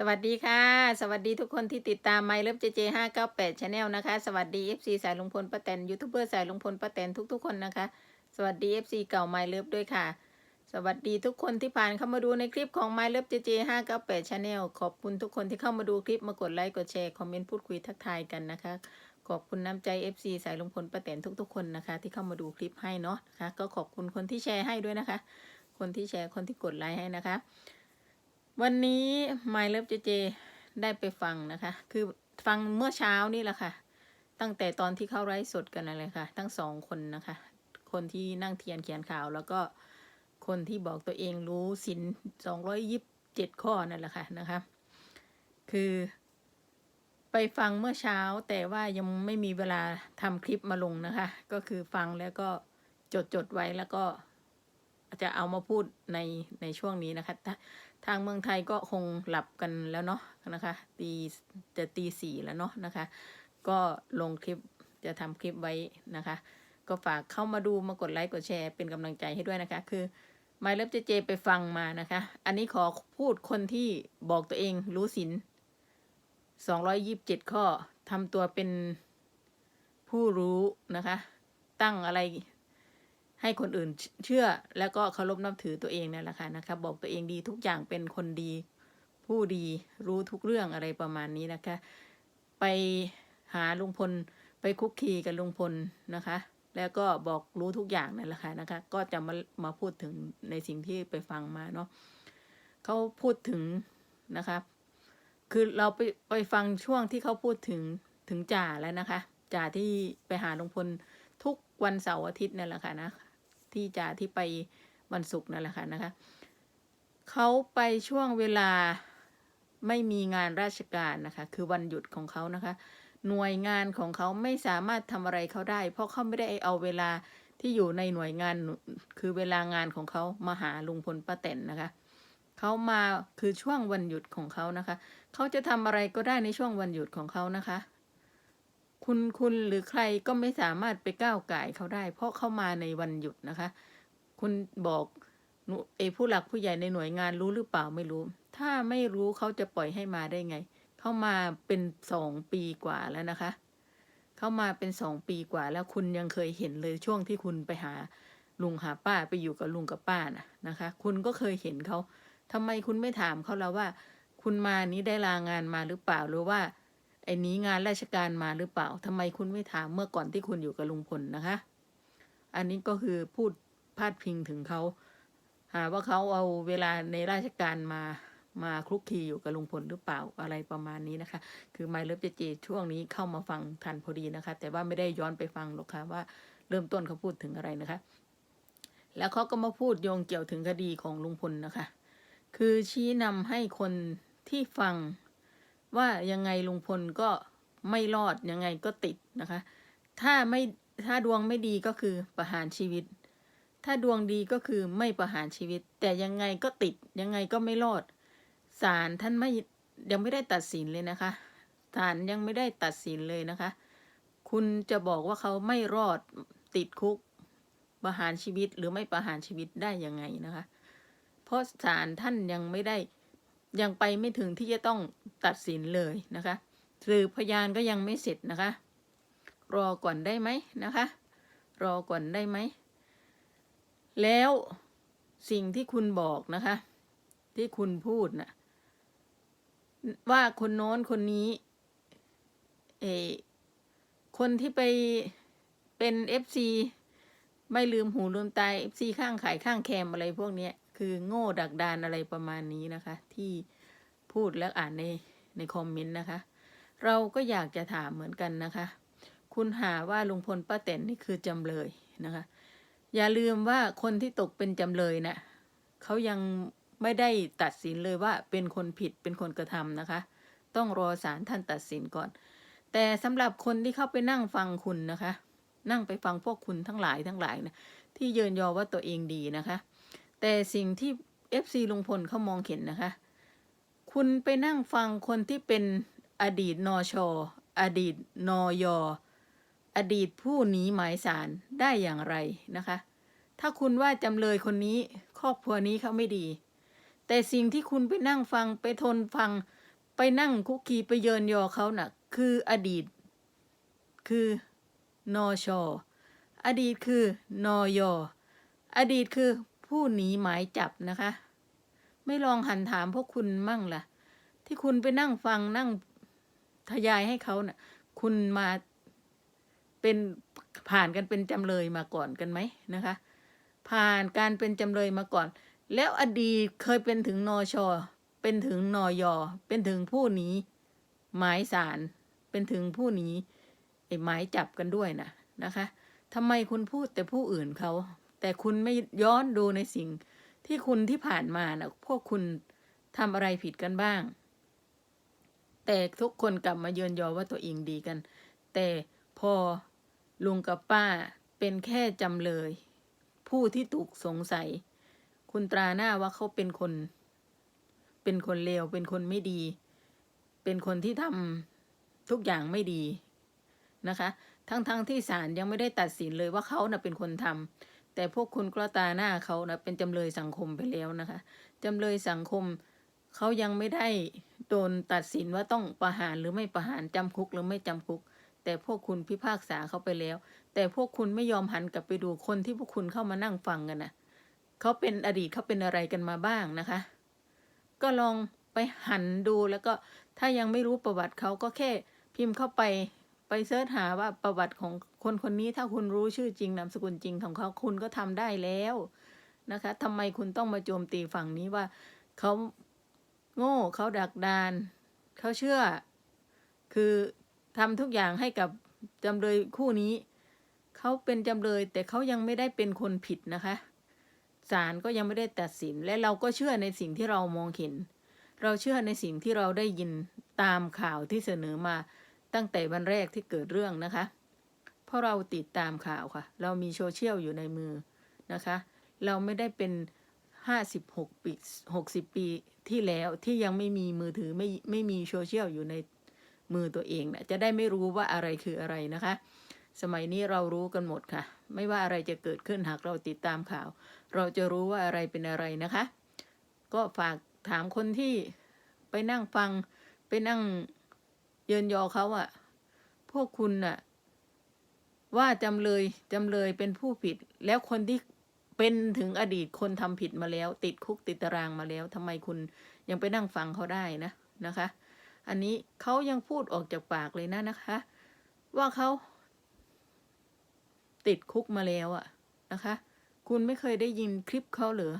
สวัสดีค่ะ สวัสดีทุกคนที่ติดตามไมล์เลิฟเจเจห้าเก้าแปดชาแนลนะคะ สวัสดี FC สายลุงพลป้าแตนยูทูบเบอร์สายลุงพลป้าแตนทุกๆคนนะคะ สวัสดี FC เก่าไมล์เลิฟด้วยค่ะ สวัสดีทุกคนที่ผ่านเข้ามาดูในคลิปของ My Love JJ 598 Channel ขอบคุณทุกคนที่เข้ามาดูคลิปมากดไลค์กดแชร์คอมเมนต์พูดคุยทักทายกันนะคะ ขอบคุณน้ำใจ FC สายลุงพลป้าแตนทุกๆคนนะคะ ที่เข้ามาดูคลิปให้เนาะนะคะก็ขอบคุณคนที่แชร์ให้ด้วยนะคะ คนที่แชร์คนที่กดไลค์ให้นะคะ วันนี้ My Love JJ ได้ไปฟังนะคะ คือฟังเมื่อเช้านี่แหละค่ะ ตั้งแต่ตอนที่เข้าไลฟ์สดกันอะไรค่ะ ทั้งสองคนนะคะ คนที่นั่งเทียนเขียนข่าว แล้วก็คนที่บอกตัวเองรู้สินสองร้อยยิบเจ็ดข้อนั่นแหละค่ะนะคะ คือไปฟังเมื่อเช้าแต่ว่ายังไม่มีเวลาทำคลิปมาลงนะคะ ก็คือฟังแล้วก็จดจดไว้แล้วก็จะเอามาพูดในในช่วงนี้นะคะ ทางเมืองไทยก็คงหลับกันแล้วเนาะนะคะตีจะตีสี่แล้วเนาะนะคะ ก็ลงคลิปจะทำคลิปไว้นะคะ ก็ฝากเข้ามาดูมากดไลค์กดแชร์เป็นกำลังใจให้ด้วยนะคะ คือไมเลิฟเจเจไปฟังมานะคะ อันนี้ขอพูดคนที่บอกตัวเองรู้สินสองร้อยยิบเจ็ดข้อทำตัวเป็นผู้รู้นะคะ ตั้งอะไร ให้คนอื่นเชื่อแล้วก็เคารพนับถือตัวเองนั่นแหละค่ะนะคะ บอกตัวเองดีทุกอย่างเป็นคนดี ผู้ดีรู้ทุกเรื่องอะไรประมาณนี้นะคะ ไปหาลุงพลไปคุกคีกับลุงพลนะคะ แล้วก็บอกรู้ทุกอย่างนั่นแหละค่ะนะคะ ก็จะมามาพูดถึงในสิ่งที่ไปฟังมาเนาะเขาพูดถึงนะคะ คือเราไปไปฟังช่วงที่เขาพูดถึงถึงจ่าแล้วนะคะจ่าที่ไปหาลุงพลทุกวันเสาร์อาทิตย์นั่นแหละค่ะนะ ที่จ่าที่ไปวันศุกร์นั่นแหละค่ะนะคะเขาไปช่วงเวลาไม่มีงานราชการนะคะ คือวันหยุดของเขานะคะ หน่วยงานของเขาไม่สามารถทำอะไรเขาได้ เพราะเขาไม่ได้เอาเวลาที่อยู่ในหน่วยงานคือเวลางานของเขามาหาลุงพลป้าแตนนะคะเขามาคือช่วงวันหยุดของเขานะคะ เขาจะทำอะไรก็ได้ในช่วงวันหยุดของเขานะคะ คุณคุณหรือใครก็ไม่สามารถไปก้าวไก่เขาได้ เพราะเข้ามาในวันหยุดนะคะ คุณบอกเอผู้หลักผู้ใหญ่ในหน่วยงานรู้หรือเปล่าไม่รู้ ถ้าไม่รู้เขาจะปล่อยให้มาได้ไง เขามาเป็นสองปีกว่าแล้วนะคะ เขามาเป็นสองปีกว่า แล้วคุณยังเคยเห็นเลยช่วงที่คุณไปหาลุงหาป้าไปอยู่กับลุงกับป้านะนะคะ คุณก็เคยเห็นเขาทำไมคุณไม่ถามเขาแล้วว่า คุณมานี้ได้ลางานมาหรือเปล่าหรือว่า ไอ้นี้งานราชการมาหรือเปล่าทำไมคุณไม่ถามเมื่อก่อนที่คุณอยู่กับลุงพลนะคะ อันนี้ก็คือพูดพาดพิงถึงเขา หาว่าเขาเอาเวลาในราชการมามาคลุกคลีอยู่กับลุงพลหรือเปล่าอะไรประมาณนี้นะคะ คือไมเลิฟเจเจช่วงนี้เข้ามาฟังทันพอดีนะคะ แต่ว่าไม่ได้ย้อนไปฟังหรอกค่ะว่าเริ่มต้นเขาพูดถึงอะไรนะคะ แล้วเขาก็มาพูดโยงเกี่ยวถึงคดีของลุงพลนะคะ คือชี้นำให้คนที่ฟัง ว่ายังไงลุงพลก็ไม่รอดยังไงก็ติดนะคะ ถ้าไม่ถ้าดวงไม่ดีก็คือประหารชีวิต ถ้าดวงดีก็คือไม่ประหารชีวิต แต่ยังไงก็ติดยังไงก็ไม่รอดศาลท่านไม่ยังไม่ได้ตัดสินเลยนะคะศาลยังไม่ได้ตัดสินเลยนะคะ คุณจะบอกว่าเขาไม่รอดติดคุกประหารชีวิตหรือไม่ประหารชีวิตได้ยังไงนะคะ เพราะศาลท่านยังไม่ได้ ยังไปไม่ถึงที่จะต้องตัดสินเลยนะคะสืบพยานก็ยังไม่เสร็จนะคะ รอก่อนได้ไหมนะคะ รอก่อนได้ไหม แล้วสิ่งที่คุณบอกนะคะ ที่คุณพูดนะว่าคนโน้นคนนี้เออคนที่ไปเป็นเอฟซีไม่ลืมหูลืมตาเอฟซีข้างขายข้างแคมอะไรพวกเนี้ย คือโง่ดักดานอะไรประมาณนี้นะคะ ที่พูดแล้วอ่านในในคอมเมนต์นะคะ เราก็อยากจะถามเหมือนกันนะคะ คุณหาว่าลุงพลป้าแตนนี่คือจำเลยนะคะ อย่าลืมว่าคนที่ตกเป็นจำเลยนะเขายังไม่ได้ตัดสินเลยว่าเป็นคนผิดเป็นคนกระทำนะคะ ต้องรอศาลท่านตัดสินก่อน แต่สำหรับคนที่เข้าไปนั่งฟังคุณนะคะ นั่งไปฟังพวกคุณทั้งหลายทั้งหลายนะที่เยินยอว่าตัวเองดีนะคะ แต่สิ่งที่ FC ลุงพลเขามองเห็นนะคะ คุณไปนั่งฟังคนที่เป็นอดีตนชออดีตนยออดีตผู้หนีหมายสารได้อย่างไรนะคะ ถ้าคุณว่าจำเลยคนนี้ครอบครัวนี้เขาไม่ดี แต่สิ่งที่คุณไปนั่งฟังไปทนฟัง ไปนั่งคุกคีไปเยินยอเขาน่ะ คืออดีต คือนอชออดีตคือนอยออดีตคือ ผู้หนีหมายจับนะคะ ไม่ลองหันถามพวกคุณมั่งล่ะ ที่คุณไปนั่งฟังนั่งทยายให้เขาน่ะ คุณมาเป็นผ่านกันเป็นจำเลยมาก่อนกันไหมนะคะ ผ่านการเป็นจำเลยมาก่อน แล้วอดีตเคยเป็นถึงนอชอเป็นถึงนอยอเป็นถึงผู้หนีหมายสารเป็นถึงผู้หนีไอ้หมายจับกันด้วยนะนะคะทำไมคุณพูดแต่ผู้อื่นเขา แต่คุณไม่ย้อนดูในสิ่งที่คุณที่ผ่านมานะพวกคุณทำอะไรผิดกันบ้าง แต่ทุกคนกลับมาเยือนยอว่าตัวเองดีกัน แต่พอลุงกับป้าเป็นแค่จำเลย ผู้ที่ถูกสงสัย คุณตราหน้าว่าเขาเป็นคน เป็นคนเลวเป็นคนไม่ดี เป็นคนที่ทำทุกอย่างไม่ดีนะคะ ทั้งๆทที่ศาลยังไม่ได้ตัดสินเลยว่าเขาน่ะเป็นคนทำ แต่พวกคุณก็ตาหน้าเขานะเป็นจำเลยสังคมไปแล้วนะคะจำเลยสังคมเขายังไม่ได้โดนตัดสินว่าต้องประหารหรือไม่ประหารจำคุกหรือไม่จำคุก แต่พวกคุณพิพากษาเขาไปแล้ว แต่พวกคุณไม่ยอมหันกลับไปดูคนที่พวกคุณเข้ามานั่งฟังกันนะเขาเป็นอดีตเขาเป็นอะไรกันมาบ้างนะคะ ก็ลองไปหันดูแล้วก็ถ้ายังไม่รู้ประวัติเขาก็แค่พิมพ์เข้าไป ไปเสิร์ชหาว่าประวัติของคนคนนี้ถ้าคุณรู้ชื่อจริงนามสกุลจริงของเขาคุณก็ทำได้แล้วนะคะทำไมคุณต้องมาโจมตีฝั่งนี้ว่าเขาโง่เขาดักดานเขาเชื่อ คือทำทุกอย่างให้กับจำเลยคู่นี้ เขาเป็นจำเลยแต่เขายังไม่ได้เป็นคนผิดนะคะศาลก็ยังไม่ได้ตัดสิน และเราก็เชื่อในสิ่งที่เรามองเห็น เราเชื่อในสิ่งที่เราได้ยินตามข่าวที่เสนอมา ตั้งแต่วันแรกที่เกิดเรื่องนะคะ เพราะเราติดตามข่าวค่ะ เรามีโซเชียลอยู่ในมือนะคะ เราไม่ได้เป็นห้าสิบหกปีหกสิบปีที่แล้วที่ยังไม่มีมือถือไม่ไม่มีโซเชียลอยู่ในมือตัวเองนะจะได้ไม่รู้ว่าอะไรคืออะไรนะคะ สมัยนี้เรารู้กันหมดค่ะ ไม่ว่าอะไรจะเกิดขึ้นหากเราติดตามข่าว เราจะรู้ว่าอะไรเป็นอะไรนะคะ ก็ฝากถามคนที่ไปนั่งฟังไปนั่ง เยินยอเขาอะพวกคุณน่ะ ว่าจำเลยจำเลยเป็นผู้ผิด แล้วคนที่เป็นถึงอดีตคนทำผิดมาแล้ว ติดคุกติดตารางมาแล้วทำไมคุณยังไปนั่งฟังเขาได้นะนะคะ อันนี้เขายังพูดออกจากปากเลยนะนะคะ ว่าเขาติดคุกมาแล้วอะนะคะ คุณไม่เคยได้ยินคลิปเขาเหรอ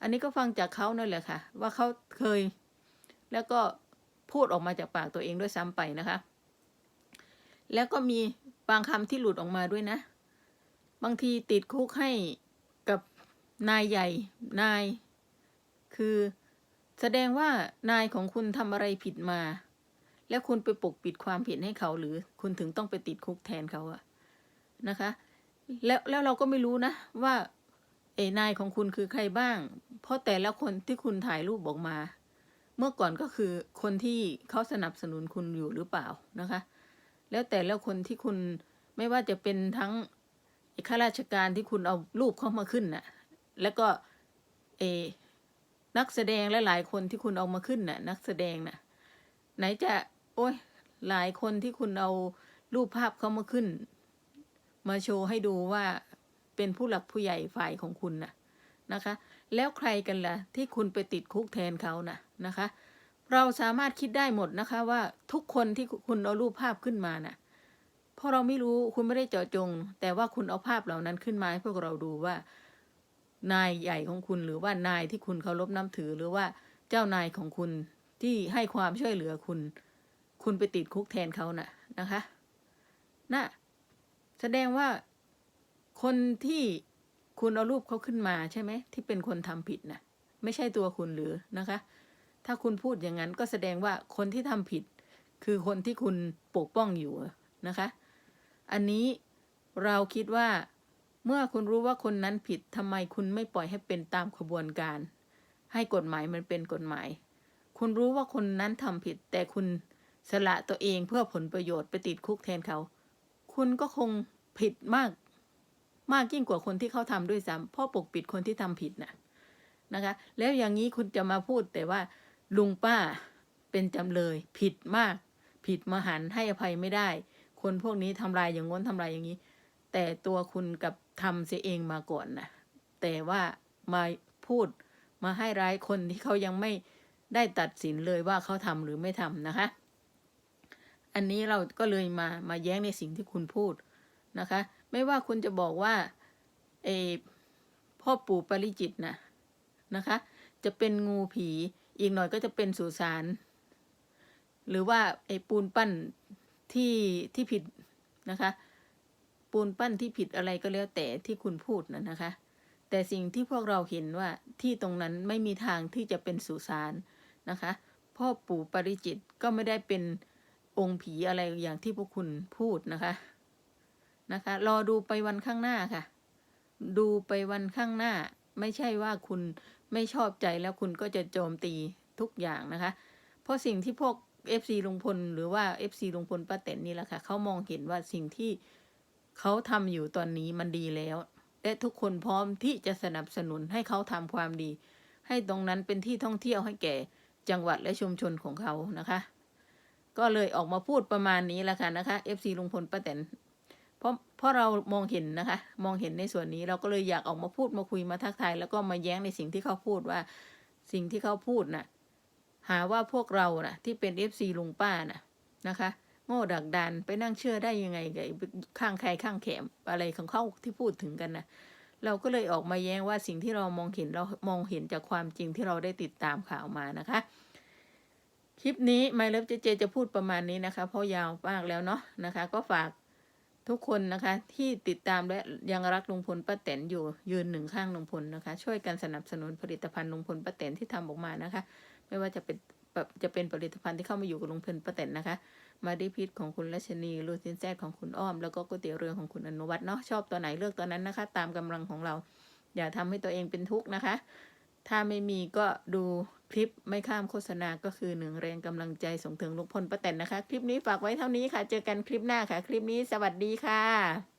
อันนี้ก็ฟังจากเขานั่นแหละค่ะ ว่าเขาเคย แล้วก็ พูดออกมาจากปากตัวเองด้วยซ้ำไปนะคะ แล้วก็มีบางคำที่หลุดออกมาด้วยนะ บางทีติดคุกให้กับนายใหญ่นาย คือแสดงว่านายของคุณทำอะไรผิดมา แล้วคุณไปปกปิดความผิดให้เขาหรือคุณถึงต้องไปติดคุกแทนเขาอะนะคะ แล้วแล้วเราก็ไม่รู้นะว่าเอนายของคุณคือใครบ้าง เพราะแต่ละคนที่คุณถ่ายรูปออกมา เมื่อก่อนก็คือคนที่เขาสนับสนุนคุณอยู่หรือเปล่านะคะ แล้วแต่และคนที่คุณไม่ว่าจะเป็นทั้งข้าราชการที่คุณเอารูปเข้ามาขึ้นน่ะ แล้วก็เอนักแสดงและหลายคนที่คุณเอามาขึ้นน่ะ นักแสดงน่ะ ไหนจะโอ้ยหลายคนที่คุณเอารูปภาพเขามาขึ้น มาโชว์ให้ดูว่าเป็นผู้หลักผู้ใหญ่ฝ่ายของคุณน่ะนะคะ แล้วใครกันล่ะ ที่คุณไปติดคุกแทนเขาน่ะ นะคะ เราสามารถคิดได้หมดนะคะว่าทุกคนที่คุณเอารูปภาพขึ้นมาน่ะเพราะเราไม่รู้คุณไม่ได้เจาะจง แต่ว่าคุณเอาภาพเหล่านั้นขึ้นมาให้พวกเราดูว่า นายใหญ่ของคุณหรือว่านายที่คุณเคารพนับถือ หรือว่าเจ้านายของคุณที่ให้ความช่วยเหลือคุณ คุณไปติดคุกแทนเขาน่ะนะคะน่ะแสดงว่าคนที่คุณเอารูปเขาขึ้นมาใช่ไหมที่เป็นคนทำผิดน่ะ ไม่ใช่ตัวคุณหรือนะคะ ถ้าคุณพูดอย่างนั้นก็แสดงว่าคนที่ทำผิด คือคนที่คุณปกป้องอยู่นะคะ อันนี้เราคิดว่าเมื่อคุณรู้ว่าคนนั้นผิดทำไมคุณไม่ปล่อยให้เป็นตามขบวนการ ให้กฎหมายมันเป็นกฎหมาย คุณรู้ว่าคนนั้นทำผิด แต่คุณสละตัวเองเพื่อผลประโยชน์ไปติดคุกแทนเขา คุณก็คงผิดมาก มากยิ่งกว่าคนที่เขาทำด้วยซ้ำเพราะปกปิดคนที่ทำผิดน่ะนะคะ แล้วอย่างนี้คุณจะมาพูดแต่ว่า ลุงป้าเป็นจำเลย ผิดมาก ผิดมหันให้อภัยไม่ได้ คนพวกนี้ทำลายอย่างง้นทำลายอย่างนี้ แต่ตัวคุณกับทำเสียเองมาก่อนนะแต่ว่ามาพูดมาให้ร้ายคนที่เขายังไม่ได้ตัดสินเลยว่าเขาทำหรือไม่ทำนะคะ อันนี้เราก็เลยมามาแย้งในสิ่งที่คุณพูดนะคะ ไม่ว่าคุณจะบอกว่าเออพ่อปู่ปาริจิตนะนะคะ จะเป็นงูผี อีกหน่อยก็จะเป็นสุสานหรือว่าไอ้ปูนปั้นที่ที่ผิดนะคะ ปูนปั้นที่ผิดอะไรก็แล้วแต่ที่คุณพูดนะนะคะ แต่สิ่งที่พวกเราเห็นว่าที่ตรงนั้นไม่มีทางที่จะเป็นสุสานนะคะ พ่อปู่ปริจิตก็ไม่ได้เป็นองค์ผีอะไรอย่างที่พวกคุณพูดนะคะนะคะ รอดูไปวันข้างหน้าค่ะ ดูไปวันข้างหน้า ไม่ใช่ว่าคุณ ไม่ชอบใจแล้วคุณก็จะโจมตีทุกอย่างนะคะ เพราะสิ่งที่พวก FC ลุงพลหรือว่า FC ลุงพลป้าแตนนี่แหละค่ะเขามองเห็นว่าสิ่งที่เขาทำอยู่ตอนนี้มันดีแล้ว และทุกคนพร้อมที่จะสนับสนุนให้เขาทำความดี ให้ตรงนั้นเป็นที่ท่องเที่ยวให้แก่จังหวัดและชุมชนของเขานะคะ ก็เลยออกมาพูดประมาณนี้แหละค่ะนะคะ FC ลุงพลป้าแตน เพราะเรามองเห็นนะคะ มองเห็นในส่วนนี้เราก็เลยอยากออกมาพูดมาคุยมาทักทาย แล้วก็มาแย้งในสิ่งที่เขาพูดว่าสิ่งที่เขาพูดน่ะ หาว่าพวกเราน่ะ ที่เป็นเอฟซีลุงป้าน่ะนะคะ โง่ดักดานไปนั่งเชื่อได้ยังไงกับข้างใครข้างแขมอะไรของเขาที่พูดถึงกันนะเราก็เลยออกมาแย้งว่าสิ่งที่เรามองเห็นเรามองเห็นจากความจริงที่เราได้ติดตามข่าวมานะคะ คลิปนี้ไมเลิฟเจเจจะพูดประมาณนี้นะคะ เพราะยาวมากแล้วเนาะนะคะ ก็ฝาก ทุกคนนะคะที่ติดตามและยังรักลุงพลป้าแตนอยู่ยืนหนึ่งข้างลุงพลนะคะ ช่วยกันสนับสนุนผลิตภัณฑ์ลุงพลป้าแตนที่ทำออกมานะคะ ไม่ว่าจะเป็นแบบจะเป็นผลิตภัณฑ์ที่เข้ามาอยู่กับลุงพลป้าแตนนะคะ มาดิพิษของคุณรัชนีลูซินแซดของคุณอ้อม แล้วก็ก๋วยเตี๋ยวเรือของคุณอนุวัฒน์เนาะชอบตัวไหนเลือกตัวนั้นนะคะ ตามกำลังของเรา อย่าทำให้ตัวเองเป็นทุกข์นะคะ ถ้าไม่มีก็ดู คลิปไม่ข้ามโฆษณาก็คือหนึ่งแรงกำลังใจส่งถึงลุงพลป้าแตนนะคะ คลิปนี้ฝากไว้เท่านี้ค่ะ เจอกันคลิปหน้าค่ะ คลิปนี้สวัสดีค่ะ